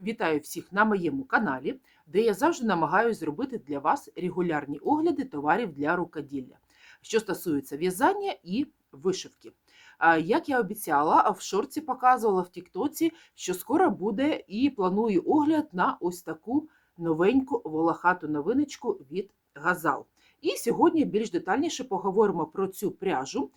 Вітаю всіх на моєму каналі, де я завжди намагаюся зробити для вас регулярні огляди товарів для рукоділля, що стосується в'язання і вишивки. Як я обіцяла, в шорці показувала в Тіктоці, що скоро буде і планую огляд на ось таку новеньку волохату новиночку від Газал. І сьогодні більш детальніше поговоримо про цю пряжу,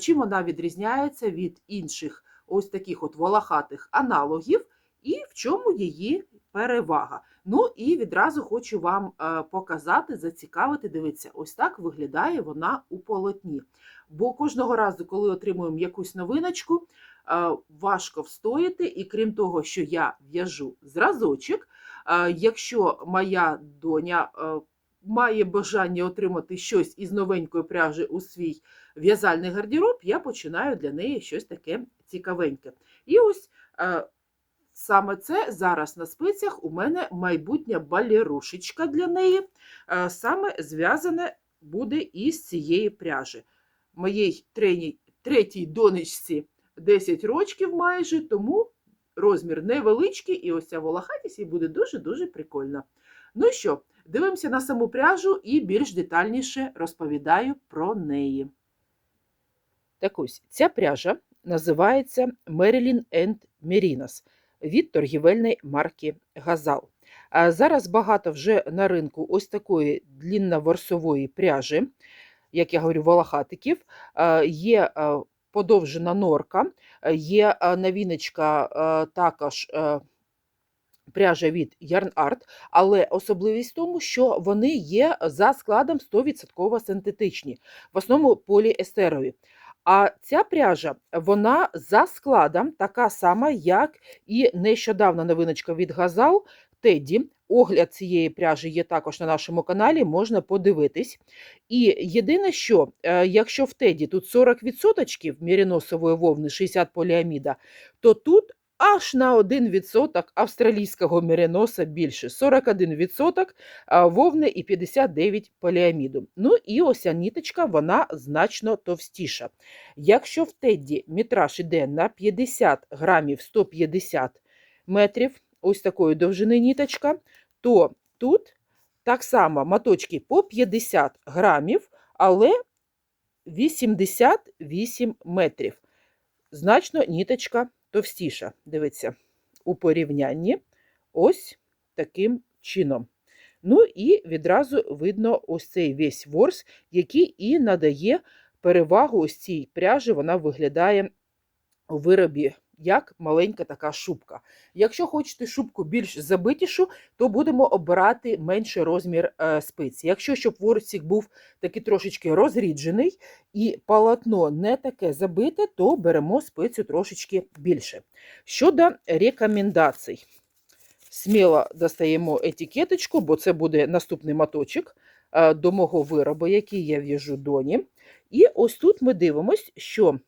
чим вона відрізняється від інших ось таких от волохатих аналогів і в чому її перевага. Ну і відразу хочу вам е, показати, зацікавити. Дивіться, ось так виглядає вона у полотні. Бо кожного разу, коли отримуємо якусь новиночку, е, важко встояти, і крім того, що я в'яжу зразочок, е, якщо моя доня має бажання отримати щось із новенької пряжі у свій в'язальний гардероб, я починаю для неї щось таке цікавеньке. І ось Саме це зараз на спицях у мене майбутня балерушечка для неї. Е, Саме зв'язане буде із цієї пряжі. Моїй треній, третій донечці 10 років майже, тому розмір невеличкий, і ось ця волохатість їй буде дуже-дуже прикольна. Ну і що, дивимося на саму пряжу і більш детальніше розповідаю про неї. Так ось, ця пряжа називається Marilyn and Merinos від торгівельної марки Газал. Зараз багато вже на ринку ось такої длінно-ворсової пряжі, як я говорю, волохатиків. Є подовжена норка, є новіночка також. Пряжа від Yarn Art, але особливість в тому, що вони є за складом 100% синтетичні, в основному поліестерові. А ця пряжа, вона за складом така сама, як і нещодавна новиночка від Газал Теді. Огляд цієї пряжі є також на нашому каналі, можна подивитись. І єдине, що е, якщо в Теді тут 40% міріносової вовни, 60 поліаміда, то тут аж на 1% австралійського мериноса більше 41% вовни і 59 поліаміду. Ну і ось ніточка, вона значно товстіша. Якщо в Тедді метраж іде на 50 грамів 150 метрів, ось такої довжини ніточка, то тут так само моточки по 50 грамів, але 88 метрів. Значно ніточка товстіша. Дивіться, у порівнянні ось таким чином. Ну і відразу видно ось цей весь ворс, який і надає перевагу ось цій пряжі, вона виглядає у виробі як маленька така шубка. Якщо хочете шубку більш забитішу, то будемо обирати менший розмір е, спиці. Якщо щоб ворсик був такий трошечки розріджений і полотно не таке забите, то беремо спицю трошечки більше. Щодо рекомендацій, сміло достаємо етикеточку, бо це буде наступний моточок е, до мого виробу, який я в'яжу доні. І ось тут ми дивимося, що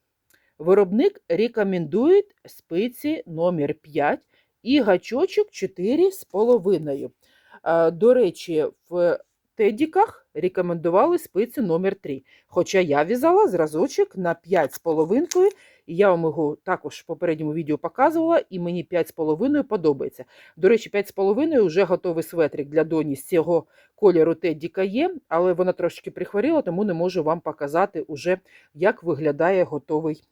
Виробник рекомендує спиці номер 5 і гачочок 4,5. Е, До речі, в тедіках рекомендували спицю номер 3 Хоча я в'язала зразочок на 5,5, і я вам його також в попередньому відео показувала, і мені 5,5 подобається. До речі, 5,5 вже готовий светрик для доні з цього кольору тедіка є, але вона трошки прихворіла, тому не можу вам показати, уже, як виглядає готовий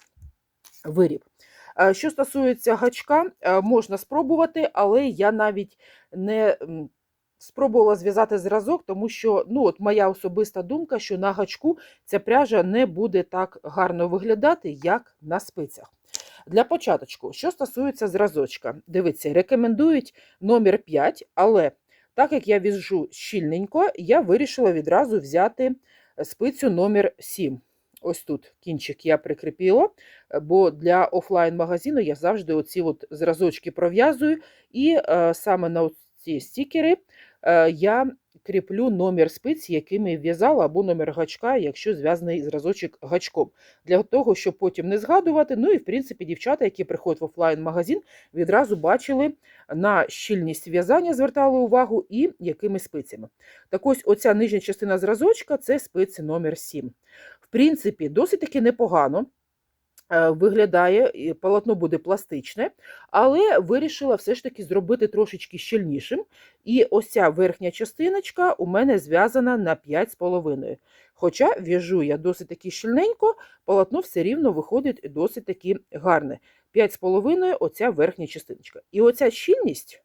виріб. Е, що стосується гачка, е, можна спробувати, але я навіть не спробувала зв'язати зразок, тому що ну, от моя особиста думка, що на гачку ця пряжа не буде так гарно виглядати, як на спицях. Для початку, що стосується зразочка, дивіться, рекомендують номер 5, але так як я в'яжу щільненько, я вирішила відразу взяти спицю номер 7. Ось тут кінчик я прикріпила, бо для офлайн-магазину я завжди оці от зразочки пров'язую, і е, саме на ці стікери е, я кріплю номер спиць, якими в'язала, або номер гачка, якщо зв'язаний зразочок гачком. Для того, щоб потім не згадувати. Ну і, в принципі, дівчата, які приходять в офлайн-магазин, відразу бачили на щільність в'язання, звертали увагу і якими спицями. Так ось оця нижня частина зразочка це спиці номер 7 В принципі, досить таки непогано. е, виглядає, полотно буде пластичне, але вирішила все ж таки зробити трошечки щільнішим. І ось ця верхня частиночка у мене зв'язана на 5,5. Хоча в'яжу я досить таки щільненько, полотно все рівно виходить досить таки гарне. 5,5 оця верхня частиночка. І оця щільність,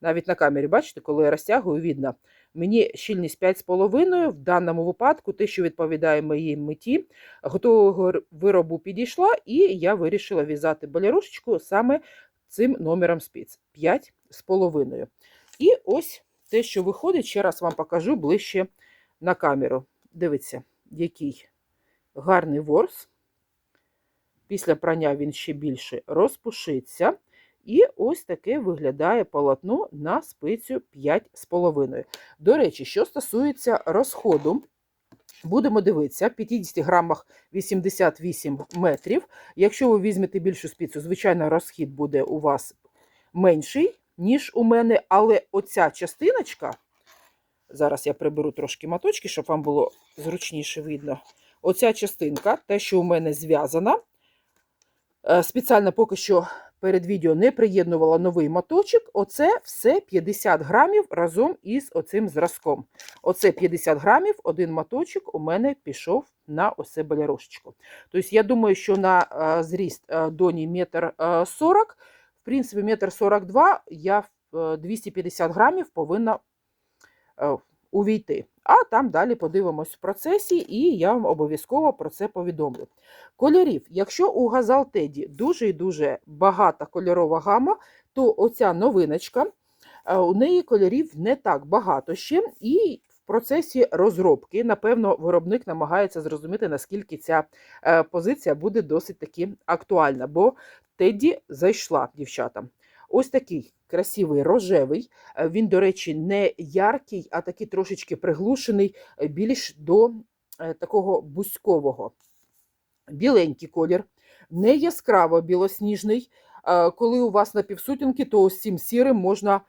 навіть на камері, бачите, коли я розтягую, видно, мені щільність 5,5 в даному випадку, те, що відповідає моїй меті, готового виробу підійшла, і я вирішила в'язати балерушечку саме цим номером спиць 5,5. І ось те, що виходить, ще раз вам покажу ближче на камеру. Дивіться, який гарний ворс. Після прання він ще більше розпушиться. І ось таке виглядає полотно на спицю 5,5. До речі, що стосується розходу, будемо дивитися, в 50 грамах 88 метрів. Якщо ви візьмете більшу спицю, звичайно, розхід буде у вас менший, ніж у мене, але оця частиночка, зараз я приберу трошки маточки, щоб вам було зручніше видно. Оця частинка, те, що у мене зв'язана, е, спеціально поки що перед відео не приєднувала новий моточок. Оце все 50 грамів разом із оцим зразком. Оце 50 грамів, один моточок у мене пішов на оце балярошечку. Тобто, я думаю, що на е, зріст е, доні метр е, 40, в принципі, метр 42 я е, 250 грамів повинна е, увійти. А там далі подивимось в процесі, і я вам обов'язково про це повідомлю. Кольорів, якщо у Газал Теді дуже і дуже багата кольорова гама, то оця новиночка, е, у неї кольорів не так багато ще, і в процесі розробки, напевно, виробник намагається зрозуміти, наскільки ця е, позиція буде досить таки актуальна, бо Теді зайшла дівчатам. Ось такий красивий рожевий. Е, Він, до речі, не яркий, а такий трошечки приглушений, е, більш до е, такого бузькового. Біленький колір, не яскраво білосніжний. Коли у вас напівсутінки, то ось цим сірим можна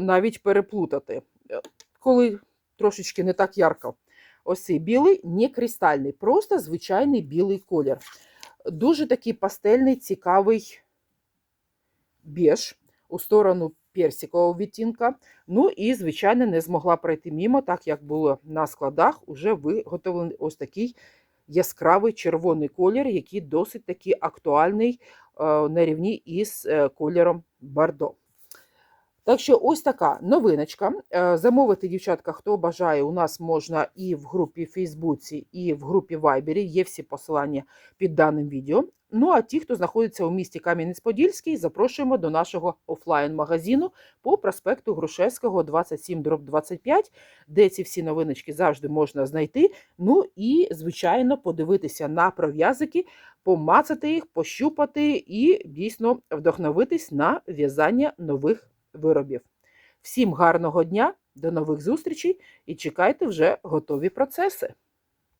навіть переплутати. Коли трошечки не так ярко. Ось цей білий, не кристальний, просто звичайний білий колір. Дуже такий пастельний, цікавий біж у сторону персикового відтінка. Ну і, звичайно, не змогла пройти мімо, так як було на складах, уже виготовлений ось такий яскравий червоний колір, який досить таки актуальний е, на рівні із е, кольором Бордо. Так що ось така новиночка. Е, Замовити, дівчатка, хто бажає, у нас можна і в групі Фейсбуці, і в групі Вайбері. Є всі посилання під даним відео. Ну а ті, хто знаходиться у місті Кам'янець-Подільський, запрошуємо до нашого офлайн-магазину по проспекту Грушевського 27-25, де ці всі новиночки завжди можна знайти. Ну і, звичайно, подивитися на пров'язики, помацати їх, пощупати і дійсно вдохновитись на в'язання нових виробів. Всім гарного дня, до нових зустрічей і чекайте вже готові процеси.